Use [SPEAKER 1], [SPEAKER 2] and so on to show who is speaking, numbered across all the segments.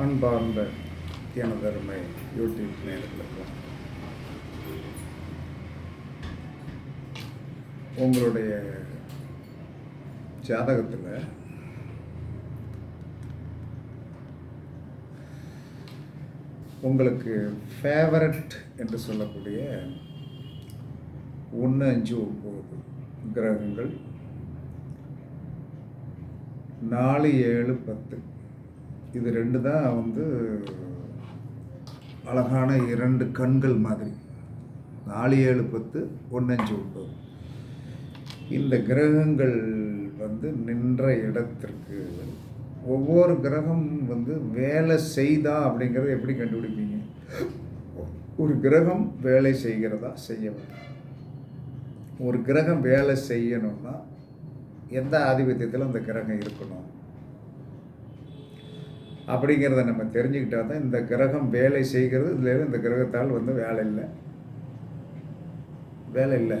[SPEAKER 1] அன்பார்ந்த எனதருமை யூடியூப் நேர்களுக்கும் உங்களுடைய ஜாதகத்தில் உங்களுக்கு ஃபேவரட் என்று சொல்லக்கூடிய ஒன்று அஞ்சு ஒம்பது கிரகங்கள் நாலு ஏழு பத்து. இது ரெண்டு தான் வந்து அழகான இரண்டு கண்கள் மாதிரி. நாலு ஏழு பத்து ஒன்று அஞ்சு இந்த கிரகங்கள் வந்து நின்ற இடத்திற்கு ஒவ்வொரு கிரகம் வந்து வேலை செய்தா அப்படிங்கிறத எப்படி கண்டுபிடிப்பீங்க? ஒரு கிரகம் வேலை செய்கிறதா செய்ய ஒரு கிரகம் வேலை செய்யணும்னா எந்த ஆதிபத்தியத்தில் அந்த கிரகம் இருக்கணும்? அப்படிங்கிறத நம்ம தெரிஞ்சுக்கிட்டா தான் இந்த கிரகம் வேலை செய்கிறது. இதில் இந்த கிரகத்தால் வந்து வேலை இல்லை. வேலை இல்லை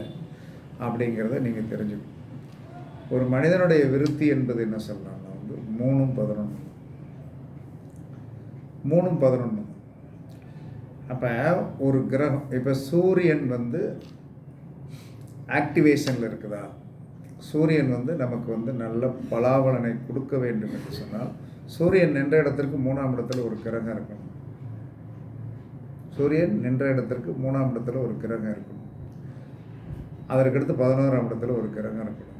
[SPEAKER 1] அப்படிங்கிறத நீங்கள் தெரிஞ்சுக்கணும். ஒரு மனிதனுடைய விருத்தி என்பது என்ன சொல்லலாம்னா வந்து மூணும் பதினொன்று மூணும் பதினொன்று அப்போ ஒரு கிரகம் இப்போ சூரியன் வந்து ஆக்டிவேஷனில் இருக்குதா? சூரியன் வந்து நமக்கு வந்து நல்ல பலாபலனை கொடுக்க வேண்டும் என்று சொன்னால் சூரியன் நின்ற இடத்திற்கு மூணாம் இடத்துல ஒரு கிரகம் இருக்கணும் சூரியன் நின்ற இடத்திற்கு மூணாம் இடத்துல ஒரு கிரகம் இருக்கணும் அதற்கடுத்து பதினோராம் இடத்துல ஒரு கிரகம் இருக்கணும்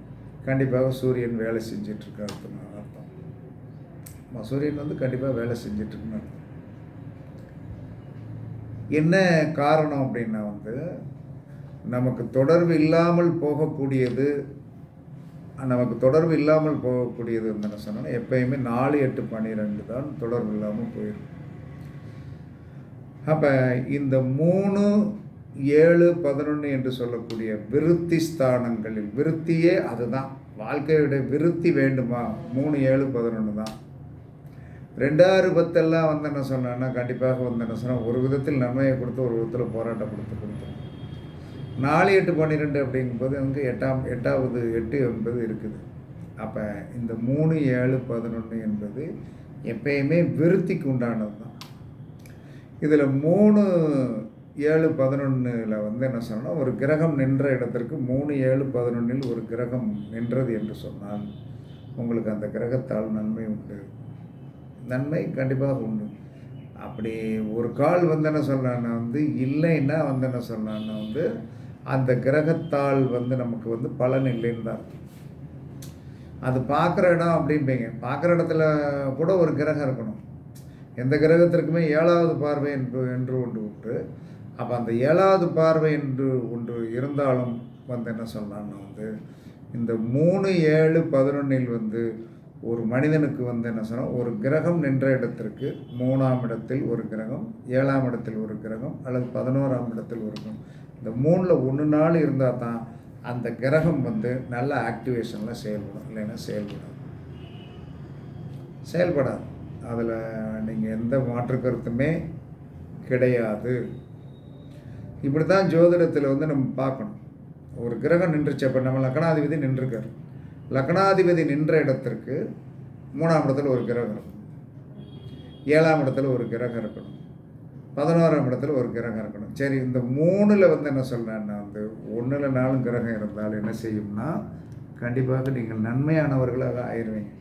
[SPEAKER 1] கண்டிப்பாக சூரியன் வேலை செஞ்சிட்ருக்கு அர்த்தம். அர்த்தம் சூரியன் வந்து கண்டிப்பாக வேலை செஞ்சிட்ருக்குன்னு அர்த்தம். என்ன காரணம் அப்படின்னா வந்து நமக்கு தொடர்பு இல்லாமல் போகக்கூடியது நமக்கு தொடர்பு இல்லாமல் போகக்கூடியது என்ன சொன்னால் எப்பயுமே நாலு எட்டு பன்னிரெண்டு தான் தொடர்பு இல்லாமல் போயிடும் அப்போ இந்த மூணு ஏழு பதினொன்று என்று சொல்லக்கூடிய விருத்தி ஸ்தானங்களில் விருத்தியே அதுதான். வாழ்க்கையுடைய விருத்தி வேண்டுமா? மூணு ஏழு பதினொன்று தான். ரெண்டாயிரம் பத்தெல்லாம் வந்து என்ன சொன்னேன்னா கண்டிப்பாக வந்து என்ன சொன்னால் ஒரு விதத்தில் நன்மையை கொடுத்து ஒரு விதத்தில் போராட்டம் கொடுத்து கொடுத்தோம் நாலு எட்டு பன்னிரெண்டு அப்படிங்கும்போது வந்து எட்டாம் எட்டாவது எட்டு என்பது இருக்குது. அப்போ இந்த மூணு ஏழு பதினொன்று என்பது எப்பயுமே விருத்திக்கு உண்டானது தான் இதில் மூணு ஏழு பதினொன்றில் வந்து என்ன சொன்னால் ஒரு கிரகம் நின்ற இடத்திற்கு மூணு ஏழு பதினொன்றில் ஒரு கிரகம் நின்றது என்று சொன்னால் உங்களுக்கு அந்த கிரகத்தால் நன்மை உண்டு. நன்மை கண்டிப்பாக உண்டு. அப்படி ஒரு கால் வந்து என்ன சொன்னான்னா வந்து இல்லைன்னா வந்து என்ன சொன்னான்னா வந்து அந்த கிரகத்தால் வந்து நமக்கு வந்து பலன் இல்லைன்னு தான் அது பார்க்குற இடம் அப்படிம்பீங்க. பார்க்குற இடத்துல கூட ஒரு கிரகம் இருக்கணும். எந்த கிரகத்திற்குமே ஏழாவது பார்வை என்று என்று ஒன்று உண்டு. அப்போ அந்த ஏழாவது பார்வை என்று ஒன்று இருந்தாலும் வந்து என்ன சொல்லலாம்னா வந்து இந்த மூணு ஏழு பதினொன்றில் வந்து ஒரு மனிதனுக்கு வந்து என்ன சொன்னால் ஒரு கிரகம் நின்ற இடத்திற்கு மூணாம் இடத்தில் ஒரு கிரகம் ஏழாம் இடத்தில் ஒரு கிரகம் அல்லது பதினோராம் இடத்தில் ஒரு கிரகம். இந்த மூணில் ஒன்று நாள் இருந்தால் தான் அந்த கிரகம் வந்து நல்ல ஆக்டிவேஷனில் செயல்படும் இல்லைன்னா செயல்படாது. செயல்படாது. அதில் நீங்கள் எந்த மாற்று கருத்துமே கிடையாது. இப்படி தான் ஜோதிடத்தில் வந்து நம்ம பார்க்கணும். ஒரு கிரகம் நின்றுச்சு அப்போ நம்ம லக்னாதிபதி நின்றுருக்கார். லக்னாதிபதி நின்ற இடத்திற்கு மூணாம் இடத்துல ஒரு கிரகம் இருக்கும் ஏழாம் இடத்துல ஒரு கிரகம் இருக்கணும். பதினோராம் இடத்துல ஒரு கிரகம் இருக்கணும். சரி இந்த மூணில் வந்து என்ன சொல்கிறேன்னா வந்து ஒன்றில் நாலும் கிரகம் இருந்தால் என்ன செய்யும்னா கண்டிப்பாக நீங்கள் நன்மையானவர்களாக ஆயிடுவீங்க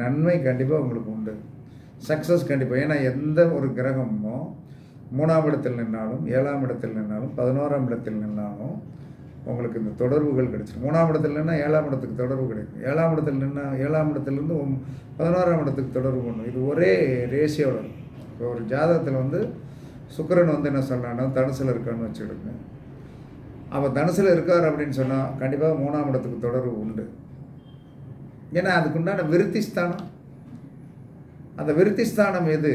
[SPEAKER 1] நன்மை கண்டிப்பாக உங்களுக்கு உண்டு. சக்ஸஸ் கண்டிப்பாக ஏன்னா எந்த ஒரு கிரகமோ மூணாம் இடத்தில் நின்னாலும் ஏழாம் இடத்தில் நின்னாலும் பதினோராம் இடத்தில் நின்னாலும் உங்களுக்கு இந்த தொடர்புகள் கிடைச்சிடும் மூணாம் இடத்துல நின்னா ஏழாம் இடத்துக்கு தொடர்பு கிடைக்கும். ஏழாம் இடத்தில் நின்னா ஏழாம் இடத்துலேருந்து பதினோராம் இடத்துக்கு தொடர்பு பண்ணும். இது ஒரே ரேஷியோட இப்போ ஒரு ஜாதகத்தில் வந்து சுக்கரன் வந்து என்ன சொல்கிறான்னா தனுசில் இருக்கான்னு வச்சுக்கிடுங்க. அவள் தனுசில் இருக்கார் அப்படின்னு சொன்னால் கண்டிப்பாக மூணாம் இடத்துக்கு தொடர்பு உண்டு. ஏன்னா அதுக்குண்டான விருத்தி ஸ்தானம். அந்த விருத்தி ஸ்தானம் எது?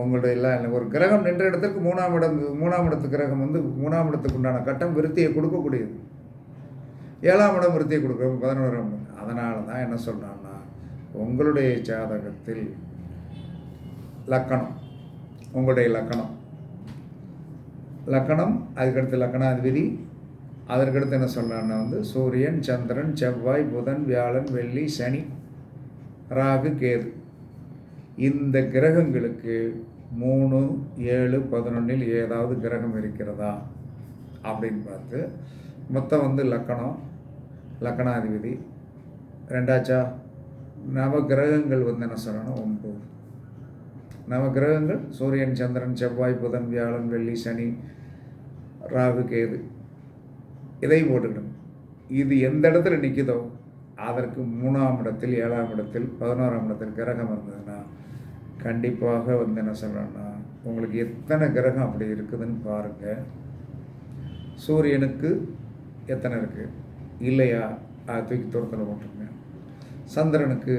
[SPEAKER 1] உங்களுடைய எல்லாம் ஒரு கிரகம் நின்ற இடத்துக்கு மூணாம் இடம் மூணாம் இடத்து கிரகம் வந்து மூணாம் இடத்துக்கு உண்டான கட்டம் விருத்தியை கொடுக்கக்கூடியது. ஏழாம் இடம் விருத்தியை கொடுக்க பதினோராம் அதனால தான் என்ன சொல்கிறான்னா உங்களுடைய ஜாதகத்தில் லக்கணம். உங்களுடைய லக்கணம். லக்கணம் அதுக்கடுத்து லக்கணாதிபதி அதற்கடுத்து என்ன சொல்கிறான்னா வந்து சூரியன் சந்திரன் செவ்வாய் புதன் வியாழன் வெள்ளி சனி ராகு கேது. இந்த கிரகங்களுக்கு மூணு ஏழு பதினொன்றில் ஏதாவது கிரகம் இருக்கிறதா? அப்படின்னு பார்த்து மொத்தம் வந்து லக்கணம் லக்கணாதிபதி ரெண்டாச்சா? நவ கிரகங்கள் வந்து என்ன சொல்லணும்? ஒன்பது. நவ கிரகங்கள் சூரியன் சந்திரன் செவ்வாய் புதன் வியாழன் வெள்ளி சனி ராகு கேது இதை போட்டுக்கணும் இது எந்த இடத்துல நிற்குதோ அதற்கு மூணாம் இடத்தில் ஏழாம் இடத்தில் பதினோராம் இடத்தில் கிரகம் இருந்ததுன்னா கண்டிப்பாக வந்து என்ன சொல்கிறேன்னா உங்களுக்கு எத்தனை கிரகம் அப்படி இருக்குதுன்னு பாருங்கள் சூரியனுக்கு எத்தனை இருக்குது இல்லையா? அதை தூக்கி தூரத்தில் போட்டுருங்க. சந்திரனுக்கு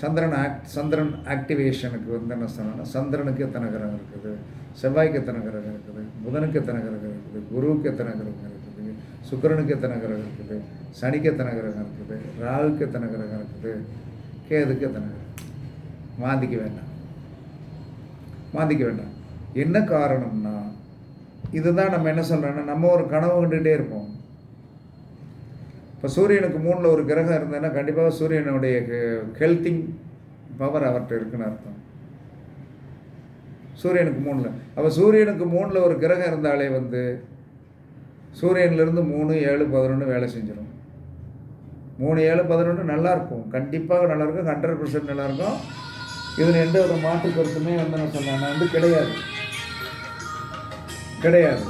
[SPEAKER 1] சந்திரன் ஆக்ட் சந்திரன் ஆக்டிவேஷனுக்கு வந்து என்ன சொன்னால் சந்திரனுக்கு எத்தனை கிரகம் இருக்குது? செவ்வாய்க்கு எத்தனை கிரகம் இருக்குது? புதனுக்கு எத்தனை கிரகம் இருக்குது? குருவுக்கு எத்தனை கிரகம் இருக்குது? சுக்கிரனுக்கு எத்தனை கிரகம் இருக்குது? சனிக்கு எத்தனை கிரகம் இருக்குது? ராகுக்கு எத்தனை கிரகம் இருக்குது? கேதுக்கு எத்தனை கிரகம் மாந்திக்க வேண்டாம். மாந்திக்க வேண்டாம். என்ன காரணம்னா இதுதான் நம்ம என்ன சொல்கிறோன்னா நம்ம ஒரு கனவு கண்டுகிட்டே இருப்போம். இப்போ சூரியனுக்கு மூணில் ஒரு கிரகம் இருந்ததுன்னா கண்டிப்பாக சூரியனுடைய ஹெல்த்திங் பவர் அவர்கிட்ட இருக்குன்னு அர்த்தம். சூரியனுக்கு மூணில் அப்போ சூரியனுக்கு மூணில் ஒரு கிரகம் இருந்தாலே வந்து சூரியன்லேருந்து மூணு ஏழு பதினொன்று வேலை செஞ்சிடும் மூணு ஏழு பதினொன்று நல்லாயிருக்கும் கண்டிப்பாக நல்லாயிருக்கும் ஹண்ட்ரட் பர்சன்ட் நல்லாயிருக்கும் இதில் எந்த ஒரு மாற்று கருத்துமே வந்து நான் சொன்னேன் வந்து கிடையாது. கிடையாது.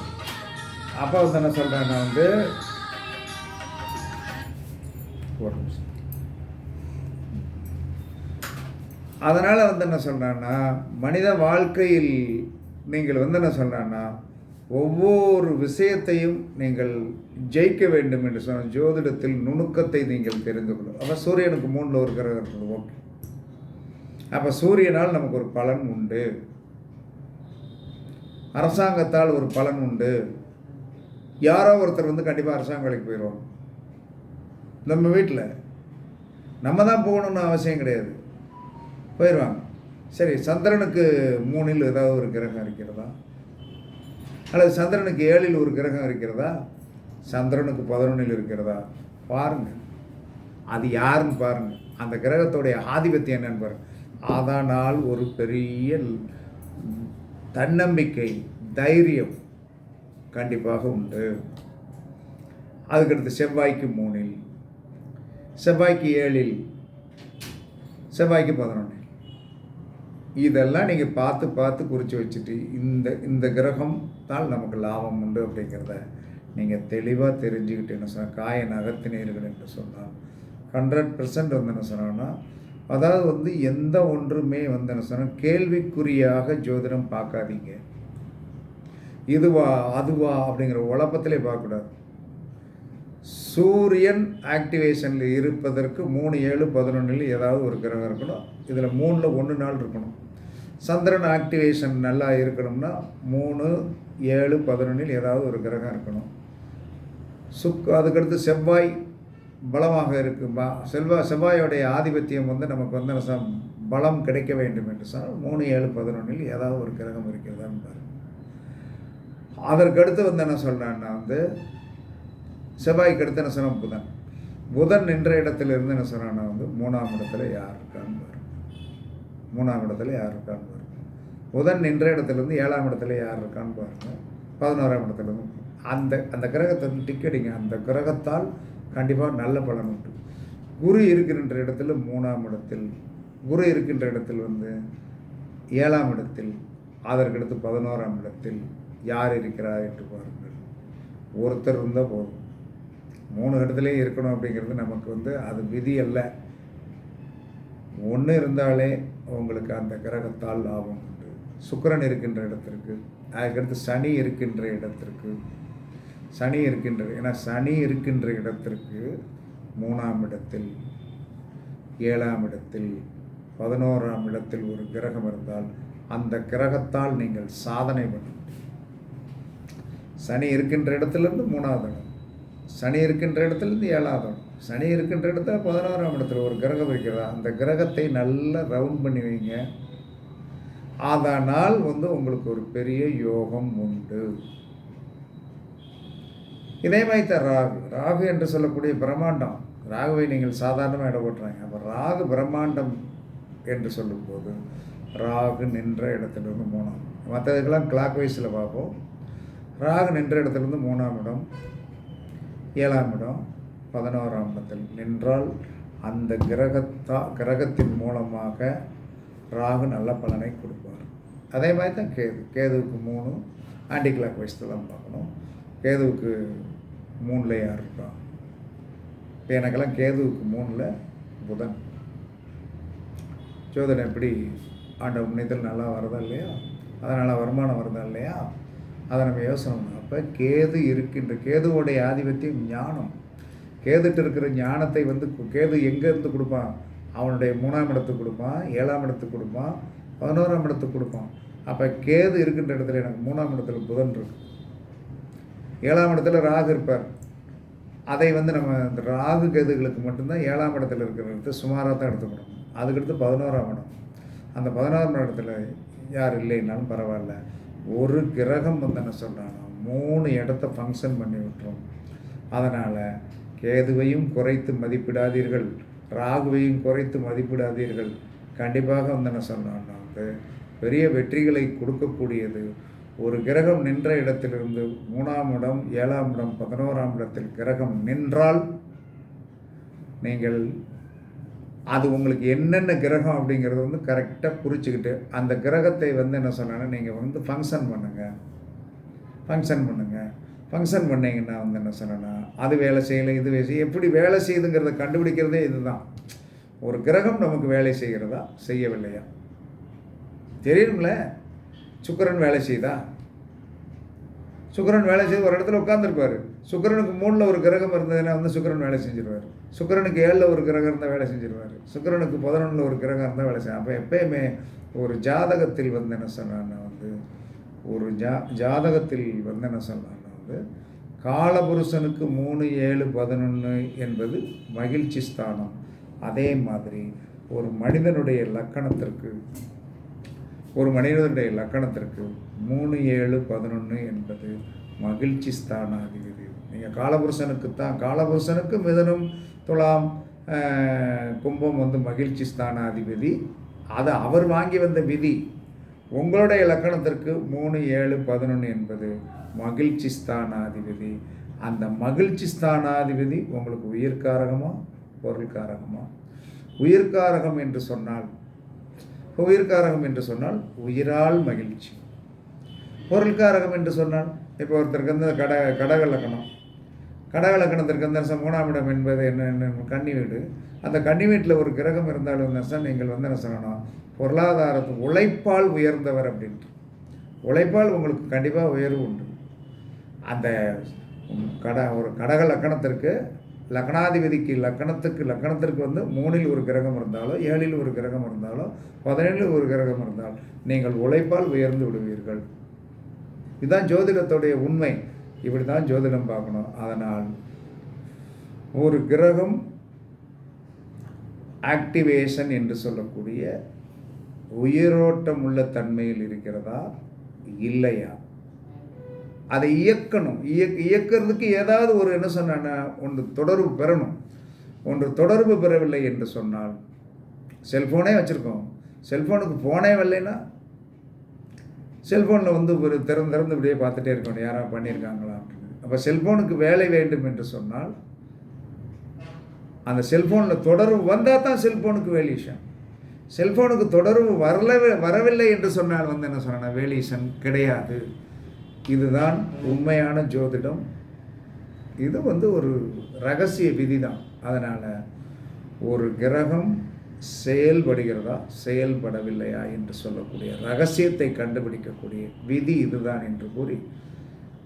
[SPEAKER 1] அப்போ வந்து என்ன சொல்கிறேன் நான் வந்து ஒரு அதனால் வந்து என்ன சொல்கிறேன்னா மனித வாழ்க்கையில் நீங்கள் வந்து என்ன சொல்கிறேன்னா ஒவ்வொரு விஷயத்தையும் நீங்கள் ஜெயிக்க வேண்டும் என்று சொன்ன ஜோதிடத்தில் நுணுக்கத்தை நீங்கள் தெரிந்து கொள்ளும் அப்போ சூரியனுக்கு மூணில் ஒரு கிரகம் இருக்குது ஓகே. அப்போ சூரியனால் நமக்கு ஒரு பலன் உண்டு. அரசாங்கத்தால் ஒரு பலன் உண்டு. யாரோ ஒருத்தர் வந்து கண்டிப்பாக அரசாங்க வேலைக்கு போயிடுவாங்க நம்ம வீட்டில் நம்ம தான் போகணுன்னு அவசியம் கிடையாது. போயிடுவாங்க சரி சந்திரனுக்கு மூணில் ஏதாவது ஒரு கிரகம் இருக்கிறதா? அல்லது சந்திரனுக்கு ஏழில் ஒரு கிரகம் இருக்கிறதா? சந்திரனுக்கு பதினொன்றில் இருக்கிறதா? பாருங்கள் அது யாருன்னு பாருங்கள் அந்த கிரகத்துடைய ஆதிபத்தியம் என்னன்னு பாருங்கள் அதனால் ஒரு பெரிய தன்னம்பிக்கை தைரியம் கண்டிப்பாக உண்டு. அதுக்கடுத்து செவ்வாய்க்கு மூணில். செவ்வாய்க்கு ஏழில் செவ்வாய்க்கு பதினொன்று இதெல்லாம் நீங்கள் பார்த்து பார்த்து குறித்து வச்சுட்டு இந்த இந்த கிரகம் தான் நமக்கு லாபம் உண்டு அப்படிங்கிறத நீங்கள் தெளிவாக தெரிஞ்சுக்கிட்டு என்ன சொன்னால் காய நகர்த்தினீர்கள் என்று சொன்னால் ஹண்ட்ரட் பர்சன்ட் வந்து என்ன சொன்னாங்கன்னா அதாவது வந்து எந்த ஒன்றுமே வந்து என்ன சொன்னால் கேள்விக்குறியாக ஜோதிடம் பார்க்காதீங்க. இதுவா அதுவா அப்படிங்கிற உழப்பத்திலே பார்க்கக்கூடாது. சூரியன் ஆக்டிவேஷனில் இருப்பதற்கு மூணு ஏழு பதினொன்றில் ஏதாவது ஒரு கிரகம் இருக்கணும். இதில் மூணில் ஒன்று நாள் இருக்கணும். சந்திரன் ஆக்டிவேஷன் நல்லா இருக்கணும்னா மூணு ஏழு பதினொன்றில் ஏதாவது ஒரு கிரகம் இருக்கணும். சுக் அதுக்கடுத்து செவ்வாய் பலமாக இருக்குமா செல்வா செவ்வாயோடைய ஆதிபத்தியம் வந்து நமக்கு வந்து பலம் கிடைக்க வேண்டும் என்று சொன்னால் மூணு ஏழு பதினொன்றில் ஏதாவது ஒரு கிரகம் இருக்கிறதான்னு பாருங்கள் அதற்கடுத்து வந்து என்ன சொல்கிறேன்னா வந்து செவ்வாய்க்கு அடுத்து என்ன சொன்னால் புதன். புதன் நின்ற இடத்துல இருந்து என்ன சொன்னான்னா வந்து மூணாம் இடத்துல யார் இருக்கான்னு பாருங்க மூணாம் இடத்துல யார் இருக்கான்னு பாருங்க புதன் நின்ற இடத்துலேருந்து ஏழாம் இடத்துல யார் இருக்கான்னு பாருங்க. பதினோராம் இடத்துலேருந்து அந்த அந்த கிரகத்தை வந்து டிக்கெட்டிங்க அந்த கிரகத்தால் கண்டிப்பாக நல்ல பலன் உண்டு. குரு இருக்கின்ற இடத்துல மூணாம் இடத்தில் குரு இருக்கின்ற இடத்தில் வந்து ஏழாம் இடத்தில் அதற்கடுத்து பதினோராம் இடத்தில் யார் இருக்கிறார் என்று பாருங்கள். ஒருத்தர் இருந்தால் போதும். மூணு இடத்துலையும் இருக்கணும் அப்படிங்கிறது நமக்கு வந்து அது விதி அல்ல. ஒன்று இருந்தாலே உங்களுக்கு அந்த கிரகத்தால் லாபம் உண்டு. சுக்கரன் இருக்கின்ற இடத்திற்கு அதுக்கடுத்து சனி இருக்கின்ற இடத்திற்கு சனி இருக்கின்ற ஏன்னா சனி இருக்கின்ற இடத்திற்கு மூணாம் இடத்தில் ஏழாம் இடத்தில் பதினோராம் இடத்தில் ஒரு கிரகம் இருந்தால் அந்த கிரகத்தால் நீங்கள் சாதனை பண்ண சனி இருக்கின்ற இடத்துலேருந்து மூணாவது இடம். சனி இருக்கின்ற இடத்துலேருந்து ஏழாவது இடம் சனி இருக்கின்ற இடத்துல பதினோராம் இடத்துல ஒரு கிரகம் வைக்கிறதா அந்த கிரகத்தை நல்லா ரவுண்ட் பண்ணி வைங்க. அதனால் வந்து உங்களுக்கு ஒரு பெரிய யோகம் உண்டு. இதே மாதிரி தான் ராகு. ராகு என்று சொல்லக்கூடிய பிரம்மாண்டம். ராகுவை நீங்கள் சாதாரணமாக இட போட்டுறாங்க. அப்போ ராகு பிரம்மாண்டம் என்று சொல்லும்போது ராகு நின்ற இடத்துலேருந்து மூணாம். மற்றதுக்கெல்லாம் கிளாக் வைஸில் பார்ப்போம். ராகு நின்ற இடத்துலேருந்து மூணாம் இடம். ஏழாம் இடம் பதினோராம் இடத்தில் நின்றால் அந்த கிரகத்தா கிரகத்தின் மூலமாக ராகு நல்ல பலனை கொடுப்பார். அதே மாதிரி தான் கேது. கேதுவுக்கு மூணு ஆன்டி கிளாக் வயசில் தான் பார்க்கணும். கேதுவுக்கு மூணில் யார் இருக்கா எனக்கெல்லாம் கேதுவுக்கு மூணில் புதன். ஜோதிடம் எப்படி? ஆண்ட புண்ணியத்தில் நல்லா வருதா இல்லையா? அதனால் வருமானம் வருதா இல்லையா? அதை நம்ம யோசனை பண்ணணும். அப்போ கேது இருக்கின்ற கேதுவோடைய ஆதிபத்தியம் ஞானம். கேதுட்டு இருக்கிற ஞானத்தை வந்து கேது எங்கேருந்து கொடுப்பான்? அவனுடைய மூணாம் இடத்துக்கு கொடுப்பான் ஏழாம் இடத்துக்கு கொடுப்பான் பதினோராம் இடத்துக்கு கொடுப்பான். அப்போ கேது இருக்கின்ற இடத்துல எனக்கு மூணாம் இடத்துல புதன் இருக்கு. ஏழாம் இடத்துல ராகு இருப்பார். அதை வந்து நம்ம இந்த ராகு கேதுகளுக்கு மட்டும்தான் ஏழாம் இடத்துல இருக்கிறது சுமாராக தான் எடுத்துக்கணும். அதுக்கடுத்து பதினோராம் இடம். அந்த பதினோராம் இடத்துல யார் இல்லைன்னாலும் பரவாயில்ல. ஒரு கிரகம் வந்து என்ன சொல்கிறானோ மூணு இடத்த ஃபங்க்ஷன் பண்ணி விட்டுரும். அதனால் கேதுவையும் குறைத்து மதிப்பிடாதீர்கள் ராகுவையும் குறைத்து மதிப்பிடாதீர்கள். கண்டிப்பாக வந்து என்ன சொன்னோன்னா வந்து பெரிய வெற்றிகளை கொடுக்கக்கூடியது. ஒரு கிரகம் நின்ற இடத்திலிருந்து மூணாம் இடம் ஏழாம் இடம் பதினோராம் இடத்தில் கிரகம் நின்றால் நீங்கள் அது உங்களுக்கு என்னென்ன கிரகம் அப்படிங்கிறத வந்து கரெக்டாக குறிச்சிக்கிட்டு அந்த கிரகத்தை வந்து என்ன சொன்னாங்கன்னா நீங்கள் வந்து ஃபங்க்ஷன் பண்ணுங்கள் ஃபங்க்ஷன் பண்ணுங்கள் ஃபங்க்ஷன் பண்ணீங்கன்னா வந்து என்ன சொல்லணும் அது வேலை செய்யலை இது வேலை செய்ய எப்படி வேலை செய்யுதுங்கிறத கண்டுபிடிக்கிறதே இதுதான். ஒரு கிரகம் நமக்கு வேலை செய்கிறதா? செய்யவில்லையா? தெரியும்ல? சுக்கிரன் வேலை செய்தா? சுக்கிரன் வேலை செய்து ஒரு இடத்துல உட்காந்துருப்பார் சுக்கிரனுக்கு மூணில் ஒரு கிரகம் இருந்ததுன்னா வந்து சுக்கிரன் வேலை செஞ்சிருவார். சுக்கிரனுக்கு ஏழில் ஒரு கிரகம் இருந்தால் வேலை செஞ்சிருவார். சுக்கிரனுக்கு பதினொன்றில் ஒரு கிரகம் இருந்தால் வேலை செய்யும் அப்போ எப்பயுமே ஒரு ஜாதகத்தில் வந்து என்ன சொன்னான்னா வந்து ஒரு ஜா ஜாதகத்தில் வந்து என்ன சொன்னான்னா வந்து காலபுருஷனுக்கு மூணு ஏழு பதினொன்று என்பது மகிழ்ச்சி ஸ்தானம். அதே மாதிரி ஒரு மனிதனுடைய லக்கணத்திற்கு ஒரு மனிதனுடைய லக்கணத்திற்கு மூணு ஏழு பதினொன்று என்பது மகிழ்ச்சி ஸ்தானாதிபதி. நீங்கள் காலபுருஷனுக்கு தான் காலபுருஷனுக்கு மிதனம் துலாம் கும்பம் வந்து மகிழ்ச்சி ஸ்தானாதிபதி. அதை அவர் வாங்கி வந்த விதி உங்களுடைய இலக்கணத்திற்கு மூணு ஏழு பதினொன்று என்பது மகிழ்ச்சி ஸ்தானாதிபதி. அந்த மகிழ்ச்சி ஸ்தானாதிபதி உங்களுக்கு உயிர்காரகமோ பொருள்காரகமோ உயிர்காரகம் என்று சொன்னால் உயிர்காரகம் என்று சொன்னால் உயிரால் மகிழ்ச்சி. பொருள்காரகம் என்று சொன்னால் இப்போ ஒருத்தருக்கு வந்து கட கடக இலக்கணம் கடக லக்கணத்திற்கு வந்து மூணாம் இடம் என்பது என்ன என்ன கன்னி வீடு அந்த கன்னி வீட்டில் ஒரு கிரகம் இருந்தாலும் என்ன நீங்கள் வந்து என்ன சொல்லணும்? பொருளாதாரத்து உழைப்பால் உயர்ந்தவர் அப்படின்ட்டு. உழைப்பால் உங்களுக்கு கண்டிப்பாக உயர்வு உண்டு. அந்த கட ஒரு கடக லக்கணத்திற்கு லக்னாதிபதிக்கு லக்கணத்துக்கு லக்கணத்திற்கு வந்து மூணில் ஒரு கிரகம் இருந்தாலோ ஏழில் ஒரு கிரகம் இருந்தாலோ பதினேழில் ஒரு கிரகம் இருந்தால் நீங்கள் உழைப்பால் உயர்ந்து விடுவீர்கள். இதுதான் ஜோதிடத்துடைய உண்மை. இப்படி தான் ஜோதிடம் பார்க்கணும். அதனால் ஒரு கிரகம் ஆக்டிவேஷன் என்று சொல்லக்கூடிய உயிரோட்டம் உள்ள தன்மையில் இருக்கிறதா? இல்லையா? அதை இயக்கணும். இயக் இயக்கிறதுக்கு ஏதாவது ஒரு என்ன சொன்னா ஒன்று தொடர்பு பெறணும். ஒன்று தொடர்பு பெறவில்லை என்று சொன்னால் செல்ஃபோனே வச்சுருக்கோம். செல்ஃபோனுக்கு ஃபோனே வரலைன்னா செல்ஃபோனில் வந்து ஒரு திறந்து திறந்து இப்படியே பார்த்துட்டே இருக்கணும். யாராவது பண்ணியிருக்காங்களா அப்போ செல்ஃபோனுக்கு வேலை வேண்டும் என்று சொன்னால் அந்த செல்ஃபோனில் தொடர்பு வந்தால் தான் செல்ஃபோனுக்கு வேலியூஷன் செல்ஃபோனுக்கு தொடர்பு வரலவே வரவில்லை என்று சொன்னால் வந்து என்ன சொன்னால் வேலியூஷன் கிடையாது. இதுதான் உண்மையான ஜோதிடம். இது வந்து ஒரு ரகசிய விதி தான் அதனால் ஒரு கிரகம் செயல்படுகிறதா? செயல்படவில்லையா? என்று சொல்லக்கூடிய ரகசியத்தை கண்டுபிடிக்கக்கூடிய விதி இதுதான் என்று கூறி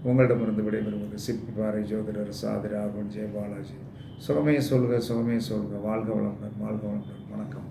[SPEAKER 1] உங்களிடமிருந்து விடைபெறுவது சிற்பிபாறை ஜோதிடர் சாதி ராகவன் ஜெயபாலாஜி. சுகமே சொல்க சுகமே சொல்க. வாழ்க வளமுடன் வாழ்க வளமுடன். வணக்கம்.